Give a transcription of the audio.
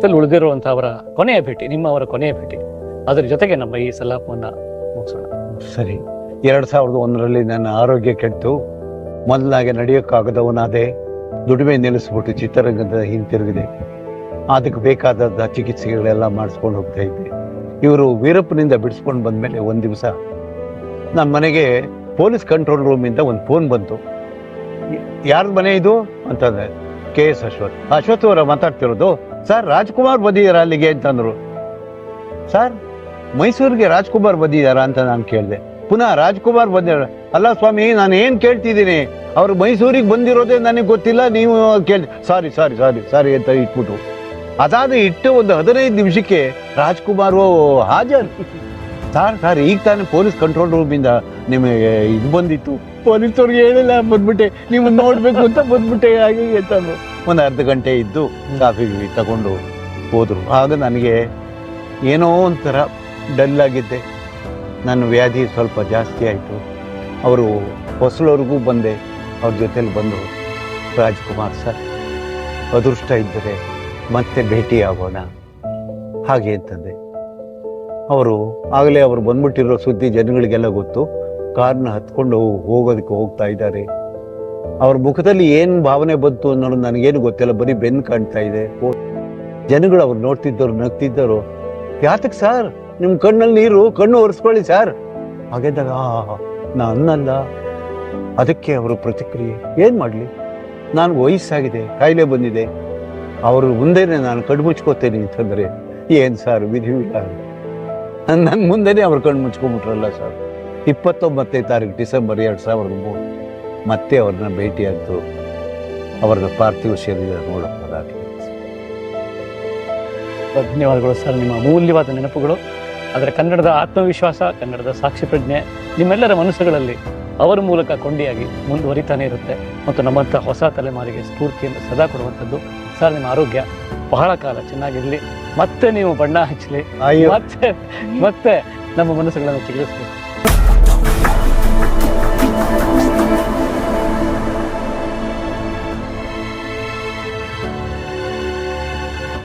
ರಕ್ತದಲ್ಲಿ ಉಳಿದಿರುವಂಥ ಅವರ ಕೊನೆಯ ಭೇಟಿ ನಿಮ್ಮ ಅವರ ಕೊನೆಯ ಭೇಟಿ. ಅದರ ಜೊತೆಗೆ ನಮ್ಮ ಈ ಸಲಾಪವನ್ನ ಮುಗಿಸೋಣ. ಸರಿ. ಎರಡು ಸಾವಿರದ ಒಂದರಲ್ಲಿ ನನ್ನ ಆರೋಗ್ಯ ಕೆಟ್ಟು, ಮೊದಲಾಗೆ ನಡೆಯೋಕ್ಕಾಗದವನಾದೆ, ದುಡಿಮೆ ನಿಲ್ಲಿಸ್ಬಿಟ್ಟು ಚಿತ್ರರಂಗದ ಹಿಂತಿರುಗಿದೆ ಅದಕ್ಕೆ ಬೇಕಾದ ಚಿಕಿತ್ಸೆಗಳೆಲ್ಲ ಮಾಡಿಸ್ಕೊಂಡು ಹೋಗ್ತಾ ಇದ್ದೆ. ಇವರು ವೀರಪ್ಪನಿಂದ ಬಿಡಿಸ್ಕೊಂಡು ಬಂದ್ಮೇಲೆ ಒಂದು ದಿವಸ ನನ್ನ ಮನೆಗೆ ಪೊಲೀಸ್ ಕಂಟ್ರೋಲ್ ರೂಮಿಂದ ಒಂದು ಫೋನ್ ಬಂತು. ಯಾರ್ದು ಮನೆ ಇದು? ಅಂತಂದ್ರೆ ಕೆ ಎಸ್ ಅಶ್ವಥ್. ಅಶ್ವಥ್ ಅವರ ಮಾತಾಡ್ತಿರೋದು, ಸರ್, ರಾಜ್ಕುಮಾರ್ ಬಂದಿದ್ದಾರಾ ಅಲ್ಲಿಗೆ ಅಂತಂದ್ರು ಸರ್, ಮೈಸೂರಿಗೆ ರಾಜ್ಕುಮಾರ್ ಬಂದಿದ್ದಾರಾ ಅಂತ ನಾನು ಕೇಳಿದೆ. ಪುನಃ ರಾಜ್ಕುಮಾರ್ ಬಂದಿರ ಅಲ್ಲ ಸ್ವಾಮಿ, ನಾನು ಏನ್ ಕೇಳ್ತಿದ್ದೀನಿ? ಅವ್ರು ಮೈಸೂರಿಗೆ ಬಂದಿರೋದೇ ನನಗೆ ಗೊತ್ತಿಲ್ಲ, ನೀವು ಕೇಳಿ ಸಾರಿ ಸಾರಿ ಸಾರಿ ಸಾರಿ ಅಂತ ಇಟ್ಬಿಟ್ಟು. ಅದಾದ ಇಟ್ಟು ಒಂದು ಹದಿನೈದು ನಿಮಿಷಕ್ಕೆ ರಾಜ್ಕುಮಾರ್ ಹಾಜರ್. ಸಾರ್ ಸರ್ ಈಗ ತಾನೇ ಪೊಲೀಸ್ ಕಂಟ್ರೋಲ್ ರೂಮಿಂದ ನಿಮಗೆ ಇದು ಬಂದಿತ್ತು. ಪೊಲೀಸವ್ರಿಗೆ ಹೇಳಿಲ್ಲ ಬಂದ್ಬಿಟ್ಟೆ. ನೀವು ನೋಡ್ಬೇಕು ಅಂತ ಬಂದ್ಬಿಟ್ಟೆ. ಹಾಗೆ ಅಂತಂದು ಒಂದು ಅರ್ಧ ಗಂಟೆ ಇದ್ದು ಕಾಫಿ ತಗೊಂಡು ಹೋದರು. ಆಗ ನನಗೆ ಏನೋ ಒಂಥರ ಡಲ್ ಆಗಿದ್ದೆ. ನನ್ನ ವ್ಯಾಧಿ ಸ್ವಲ್ಪ ಜಾಸ್ತಿ ಆಯಿತು. ಅವರು ಹೊಸಲವ್ರಿಗೂ ಬಂದೆ. ಅವ್ರ ಜೊತೇಲಿ ಬಂದರು ರಾಜ್ಕುಮಾರ್ ಸರ್. ಅದೃಷ್ಟ ಇದ್ದರೆ ಮತ್ತೆ ಭೇಟಿ ಆಗೋಣ ಹಾಗೆ ಅಂತಂದೆ. ಅವರು ಆಗಲೇ ಅವರು ಬಂದ್ಬಿಟ್ಟಿರೋ ಸುದ್ದಿ ಜನಗಳಿಗೆಲ್ಲ ಗೊತ್ತು. ಕಾರ್ನ ಹತ್ಕೊಂಡು ಹೋಗೋದಕ್ಕೆ ಹೋಗ್ತಾ ಇದ್ದಾರೆ. ಅವ್ರ ಮುಖದಲ್ಲಿ ಏನು ಭಾವನೆ ಬಂತು ಅನ್ನೋದು ನನಗೇನು ಗೊತ್ತಿಲ್ಲ. ಬರೀ ಬೆನ್ನು ಕಾಣ್ತಾ ಇದೆ. ಜನಗಳು ಅವ್ರು ನೋಡ್ತಿದ್ದರು, ನಗ್ತಿದ್ದರು ಯಾತಕ್ಕೆ ಸರ್? ನಿಮ್ಮ ಕಣ್ಣಲ್ಲಿ ನೀರು, ಕಣ್ಣು ಒರೆಸ್ಕೊಳ್ಳಿ ಸರ್. ಹಾಗೆದಾಗ ನಾ ಅನ್ನಲ್ಲ ಅದಕ್ಕೆ ಅವರು ಪ್ರತಿಕ್ರಿಯೆ, ಏನು ಮಾಡ್ಲಿ? ನಾನು ವಯಸ್ಸಾಗಿದೆ, ಕಾಯಿಲೆ ಬಂದಿದೆ. ಅವರು ಮುಂದೆನೆ ನಾನು ಕಣ್ಣು ಮುಚ್ಕೋತೇನೆ ಅಂತಂದ್ರೆ, ಏನ್ ಸರ್ ವಿಧಿ ನನ್ನ ಮುಂದೆನೇ ಅವ್ರ ಕಣ್ಣು ಮುಚ್ಕೊಂಡ್ಬಿಟ್ರಲ್ಲ ಸರ್. ಇಪ್ಪತ್ತೊಂಬತ್ತನೇ ತಾರೀಕು ಡಿಸೆಂಬರ್ ಎರಡು ಸಾವಿರದ ಮೂರು. ಮತ್ತೆ ಅವ್ರನ್ನ ಭೇಟಿಯಾದ್ದು ಅವ್ರನ್ನ ಪಾರ್ಥಿವ ಶರೀರ ನೋಡಬಹುದಾಗಿ ಧನ್ಯವಾದಗಳು ಸರ್, ನಿಮ್ಮ ಅಮೂಲ್ಯವಾದ ನೆನಪುಗಳು. ಅದರ ಕನ್ನಡದ ಆತ್ಮವಿಶ್ವಾಸ, ಕನ್ನಡದ ಸಾಕ್ಷಿ ಪ್ರಜ್ಞೆ ನಿಮ್ಮೆಲ್ಲರ ಮನಸ್ಸುಗಳಲ್ಲಿ ಅವರ ಮೂಲಕ ಕೊಂಡಿಯಾಗಿ ಮುಂದುವರಿತಾನೆ ಇರುತ್ತೆ. ಮತ್ತು ನಮ್ಮಂಥ ಹೊಸ ತಲೆಮಾರಿಗೆ ಸ್ಫೂರ್ತಿಯನ್ನು ಸದಾ ಕೊಡುವಂಥದ್ದು. ಸರ್, ನಿಮ್ಮ ಆರೋಗ್ಯ ಬಹಳ ಕಾಲ ಚೆನ್ನಾಗಿರಲಿ. ಮತ್ತೆ ನೀವು ಬಣ್ಣ ಹಚ್ಚಲಿ ಮತ್ತೆ ಮತ್ತೆ ನಮ್ಮ ಮನಸ್ಸುಗಳನ್ನು ಚಿಗಿಸ್ಬೇಕು